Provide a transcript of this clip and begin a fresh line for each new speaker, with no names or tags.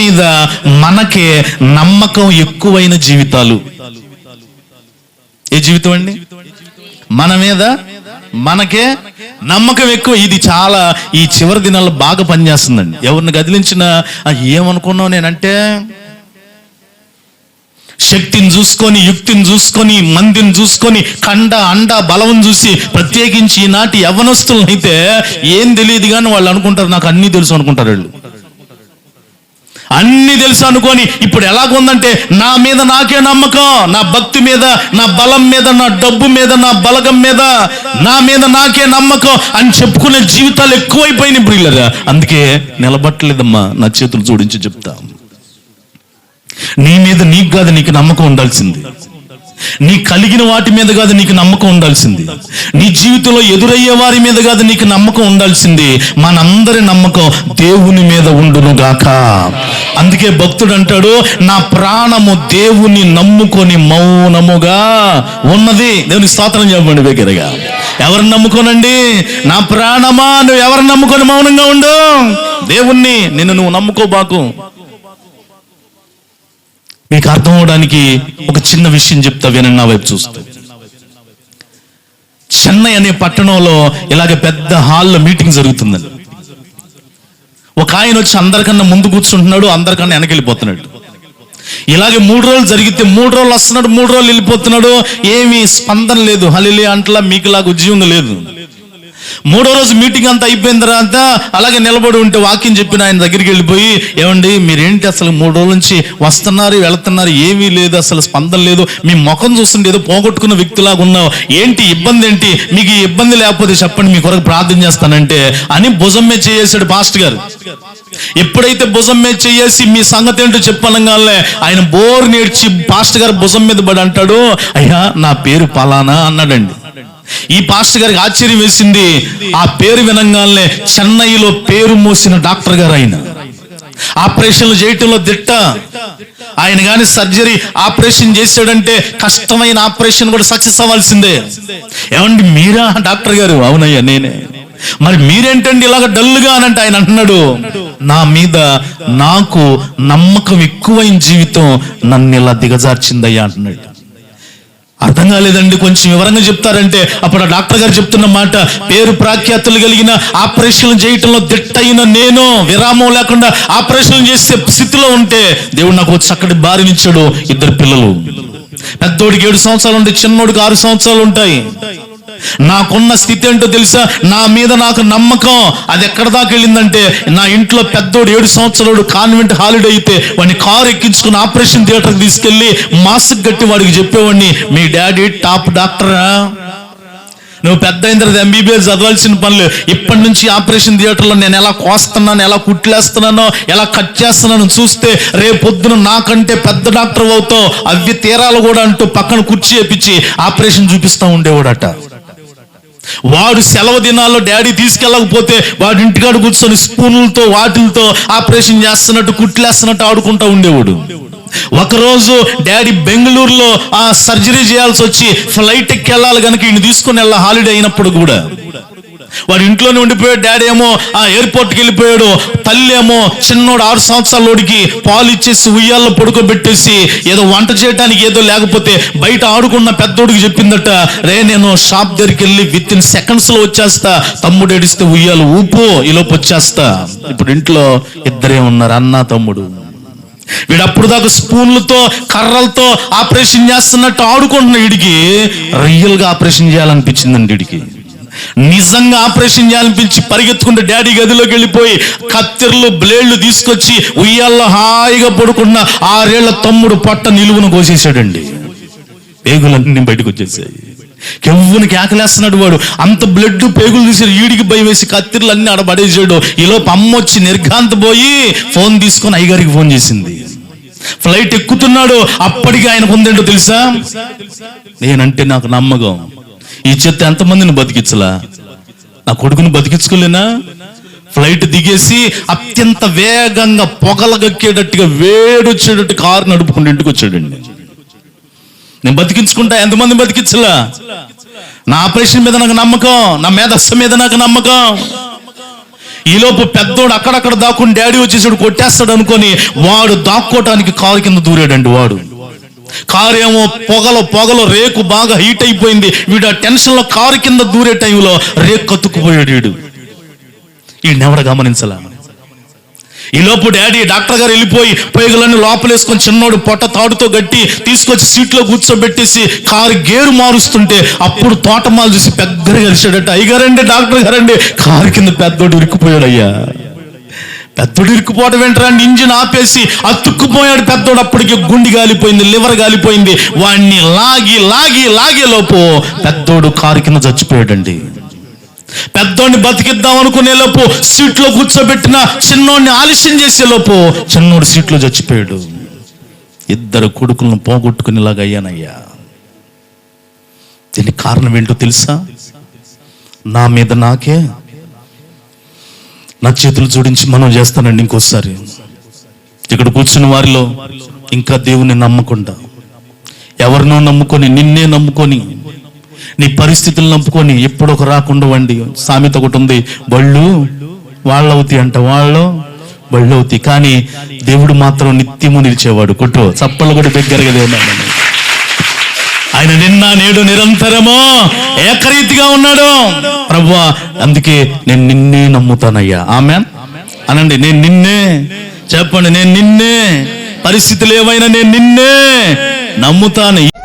మీద మనకే నమ్మకం ఎక్కువైన జీవితాలు. ఏ జీవితం అండి? మన మీద మనకే నమ్మకం ఎక్కువ. ఇది చాలా ఈ చివరి దినాల్లో బాగా పనిచేస్తుందండి. ఎవరిని కదిలించిన ఏమనుకున్నావు నేనంటే? శక్తిని చూసుకొని యుక్తిని చూసుకొని మందిని చూసుకొని కండ అండ బలం చూసి ప్రత్యేకించి ఈనాటి యవనస్తులను అయితే ఏం తెలియదు కానీ వాళ్ళు అనుకుంటారు నాకు అన్నీ తెలుసు అనుకుంటారు వాళ్ళు. అన్ని తెలుసు అనుకొని ఇప్పుడు ఎలాగుందంటే నా మీద నాకే నమ్మకం నా భక్తి మీద నా బలం మీద నా డబ్బు మీద నా బలగం మీద నా మీద నాకే నమ్మకం అని చెప్పుకునే జీవితాలు ఎక్కువైపోయినాయి ప్రియులరా. అందుకే నిలబట్టలేదమ్మా నా చేతులు జోడించి చెప్తా. నీ మీద నీకు కాదు నీకు నమ్మకం ఉండాల్సింది. నీ కలిగిన వాటి మీద కాదు నీకు నమ్మకం ఉండాల్సింది. నీ జీవితంలో ఎదురయ్యే వారి మీద కాదు నీకు నమ్మకం ఉండాల్సింది. మనందరి నమ్మకం దేవుని మీద ఉండును గాక. అందుకే భక్తుడు అంటాడు నా ప్రాణము దేవుని నమ్ముకొని మౌనముగా ఉన్నది. దేవుని స్తోత్రం చెప్పండి దగ్గరగా ఎవరిని నమ్ముకోనండి? నా ప్రాణమా? నువ్వు ఎవరిని నమ్ముకొని మౌనంగా ఉండు? దేవుణ్ణి నిన్ను నువ్వు నమ్ముకోబాకు. మీకు అర్థం అవడానికి ఒక చిన్న విషయం చెప్తా వినండి నా వైపు చూస్తూ. చెన్నై అనే పట్టణంలో ఇలాగ పెద్ద హాల్లో మీటింగ్ జరుగుతుందండి. ఒక ఆయన వచ్చి అందరికన్నా ముందు కూర్చుంటున్నాడు అందరికన్నా వెనకెళ్ళిపోతున్నాడు. ఇలాగే మూడు రోజులు జరిగితే మూడు రోజులు వస్తున్నాడు మూడు రోజులు వెళ్ళిపోతున్నాడు ఏమీ స్పందన లేదు. హలిలే అంటలా మీకులాగా ఉద్యోగం లేదు. మూడో రోజు మీటింగ్ అంతా అయిపోయిన తర్వాత అలాగే నిలబడి ఉంటే వాక్యం చెప్పిన ఆయన దగ్గరికి వెళ్ళిపోయి ఏమండి మీరేంటి అసలు మూడు రోజుల నుంచి వస్తున్నారు వెళుతున్నారు ఏమీ లేదు అసలు స్పందన లేదు. మీ ముఖం చూస్తుంటే ఏదో పోగొట్టుకున్న వ్యక్తిలాగా ఉన్నావు. ఏంటి ఇబ్బంది ఏంటి? మీకు ఈ ఇబ్బంది లేకపోతే చెప్పండి మీ కొరకు ప్రార్థన చేస్తానంటే అని భుజం మీద చేసాడు పాస్ట్ గారు. ఎప్పుడైతే భుజం మీద చేసి మీ సంగతి ఏంటో చెప్పనగానే ఆయన బోర్ నేర్చి పాస్టర్ గారు భుజం మీద పడి అంటాడు అయ్యా నా పేరు పలానా అన్నాడండి. ఈ పాస్టర్ గారికి ఆశ్చర్యం వేసింది. ఆ పేరు వినంగానే చెన్నైలో పేరు మోసిన డాక్టర్ గారు ఆయన. ఆపరేషన్లు చేయటంలో దిట్ట. ఆయన కానీ సర్జరీ ఆపరేషన్ చేశాడంటే కష్టమైన ఆపరేషన్ కూడా సక్సెస్ అవ్వాల్సిందే. ఏమండి మీరా డాక్టర్ గారు? అవునయ్యా నేనే. మరి మీరేంటండి ఇలాగ డల్గా అనంటే ఆయన అంటున్నాడు నా మీద నాకు నమ్మకం ఎక్కువైన జీవితం నన్ను ఇలా దిగజార్చిందయ్యా అంటున్నాడు. అర్థం కాలేదండి కొంచెం వివరంగా చెప్తారంటే. అప్పుడు ఆ డాక్టర్ గారు చెప్తున్న మాట పేరు ప్రాఖ్యాతులు కలిగిన ఆపరేషన్లు చేయటంలో దిట్టయిన నేను విరామం లేకుండా ఆపరేషన్ చేసే స్థితిలో ఉంటే దేవుడు నాకు చక్కటి భార్యనిచ్చాడు ఇద్దరు పిల్లలు. పెద్దోడికి ఏడు సంవత్సరాలు ఉంటాయి చిన్నోడికి ఆరు సంవత్సరాలు ఉంటాయి. నాకున్న స్థితి ఏంటో తెలుసా? నా మీద నాకు నమ్మకం. అది ఎక్కడ దాకా వెళ్ళిందంటే నా ఇంట్లో పెద్దోడు ఏడు సంవత్సరాలు కాన్వెంట్ హాలిడే అయితే వాడిని కారు ఎక్కించుకుని ఆపరేషన్ థియేటర్కి తీసుకెళ్ళి మాస్క్ కట్టి వాడికి చెప్పేవాడిని మీ డాడీ టాప్ డాక్టరా నువ్వు పెద్ద అయిన తర్వాత ఎంబీబీఎస్ చదవాల్సిన పనులు ఇప్పటి నుంచి ఆపరేషన్ థియేటర్లో నేను ఎలా కోస్తున్నాను ఎలా కుట్లేస్తున్నానో ఎలా కట్ చేస్తున్నానో చూస్తే రేపొద్దున నాకంటే పెద్ద డాక్టర్ అవుతావు. అవి తీరాలు కూడా అంటూ పక్కన కుర్చీ వేపించి ఆపరేషన్ చూపిస్తూ ఉండేవాడట. వాడు సెలవు దినాల్లో డాడీ తీసుకెళ్ళకపోతే వాడి ఇంటికాడ కూర్చొని స్పూన్లతో వాటిలతో ఆపరేషన్ చేస్తున్నట్టు కుట్లేస్తున్నట్టు ఆడుకుంటా ఉండేవాడు. ఒకరోజు డాడీ బెంగళూరులో ఆ సర్జరీ చేయాల్సి వచ్చి ఫ్లైట్ ఎక్కి వెళ్ళాలి కనుక ఈయన తీసుకుని వెళ్ళా హాలిడే అయినప్పుడు కూడా. వాడు ఇంట్లోనే ఉండిపోయాడు డాడీ ఏమో ఆ ఎయిర్పోర్ట్కి వెళ్ళిపోయాడు తల్లి ఏమో చిన్నోడు ఆరు సంవత్సరాలోడికి పాలు ఇచ్చేసి ఉయ్యాల్లో పడుకోబెట్టేసి ఏదో వంట చేయడానికి ఏదో లేకపోతే బయట ఆడుకున్న పెద్దోడికి చెప్పిందట రే నేను షాప్ దగ్గరికి వెళ్ళి విత్ ఇన్ సెకండ్స్లో వచ్చేస్తా తమ్ముడు ఏడిస్తే ఉయ్యాలు ఊపు ఈలోపు వచ్చేస్తా. ఇప్పుడు ఇంట్లో ఇద్దరే ఉన్నారు అన్న తమ్ముడు. వీడు అప్పుడు దాకా స్పూన్లతో కర్రలతో ఆపరేషన్ చేస్తున్నట్టు ఆడుకుంటున్న వీడికి రియల్గా ఆపరేషన్ చేయాలనిపించిందండి వీడికి నిజంగా ఆపరేషన్ చేయాలనిపించి పరిగెత్తుకుంటే డాడీ గదిలోకి వెళ్ళిపోయి కత్తిర్లు బ్లేడ్లు తీసుకొచ్చి ఉయ్యాల్లో హాయిగా పడుకున్న ఆరేళ్ళ తమ్ముడు పట్ట నిలువును కోసేసాడండి పేగులన్నీ బయటకు వచ్చేసాయి. కెవ్వుని కేకలేస్తున్నాడు వాడు. అంత బ్లడ్ పేగులు తీసి ఈడికి భయం వేసి కత్తిర్లు అన్ని ఆడబడేసాడు ఈలోపు అమ్మ వచ్చి నిర్ఘాంత పోయి ఫోన్ తీసుకొని అయ్యగారికి ఫోన్ చేసింది. ఫ్లైట్ ఎక్కుతున్నాడు. అప్పటికి ఆయనకు ఉందేంటో తెలుసా? నేనంటే నాకు నమ్మకం. ఈ చెత్త ఎంతమందిని బతికించలా? నా కొడుకుని బతికించుకోలేనా? ఫ్లైట్ దిగేసి అత్యంత వేగంగా పొగలగక్కేటట్టుగా వేడొచ్చేటట్టు కారు నడుపుకుంటూ ఇంటికి వచ్చాడండి. నేను బతికించుకుంటా ఎంతమంది బతికించలా? నా ఆపరేషన్ మీద నాకు నమ్మకం నా మేధస్సు మీద నాకు నమ్మకం. ఈలోపు పెద్దోడు అక్కడక్కడ దాక్కుని డాడీ వచ్చేసాడు కొట్టేస్తాడు అనుకొని వాడు దాక్కోటానికి కారు కింద దూరాడండి వాడు. కారేమో పొగలో పొగలో రేకు బాగా హీట్ అయిపోయింది. వీడు ఆ టెన్షన్లో కారు కింద దూరే టైంలో రేకు కత్తుకుపోయాడు వీడు. వీడిని గమనించలా? ఈ లోపు డాడీ డాక్టర్ గారు వెళ్ళిపోయి పేగులన్నీ లోపలేసుకొని చిన్నోడు పొట్ట తాడుతో గట్టి తీసుకొచ్చి సీట్లో కూర్చోబెట్టేసి కారు గేరు మారుస్తుంటే అప్పుడు తోటమాలు చూసి పెద్దగా కలిసాడట అయ్యగారండి డాక్టర్ గారండి. కారు కింద పెద్దోడు ఇరుక్కుపోయాడు అయ్యా పెద్దడు ఇరుక్కుపోవడం ఏంటరా? ఇంజిన్ ఆపేసి అతుక్కుపోయాడు పెద్దోడు. అప్పటికి గుండి గాలిపోయింది లివర్ గాలిపోయింది. వాణ్ణి లాగి లాగి లాగే లోపు పెద్దోడు కారు కింద చచ్చిపోయాడండి. పెద్దోడిని బతికిద్దాం అనుకునే లోపు సీట్లో కూర్చోబెట్టిన చిన్నోడిని ఆలస్యం చేసే లోపు చిన్నోడు సీట్లో చచ్చిపోయాడు. ఇద్దరు కొడుకులను పోగొట్టుకునేలాగా అయ్యానయ్యా. దీనికి కారణం ఏంటో తెలుసా? నా మీద నాకే నా చేతులు జోడించి మనం చేస్తానండి ఇంకోసారి. ఇక్కడ కూర్చున్న వారిలో ఇంకా దేవుని నమ్మకుండా. ఎవరినో నమ్ముకొని నిన్నే నమ్ముకొని నీ పరిస్థితులు నమ్ముకొని ఎప్పుడొక రాకుండా వండి సామెత ఒకటి ఉంది బళ్ళు వాళ్ళవుతాయి అంట వాళ్ళు బళ్ళు కానీ దేవుడు మాత్రం నిత్యము నిలిచేవాడు. కొట్టు చప్పలు కూడా దగ్గరగా దేవుడు ఆయన నిన్న నేడు నిరంతరము ఏకరీతిగా ఉన్నాడు. ప్రభు అందుకే నేను నిన్నే నమ్ముతానయ్యా. ఆమె అనండి నేను నిన్నే. చెప్పండి నేను నిన్నే. పరిస్థితులు ఏమైనా నేను నిన్నే నమ్ముతాను.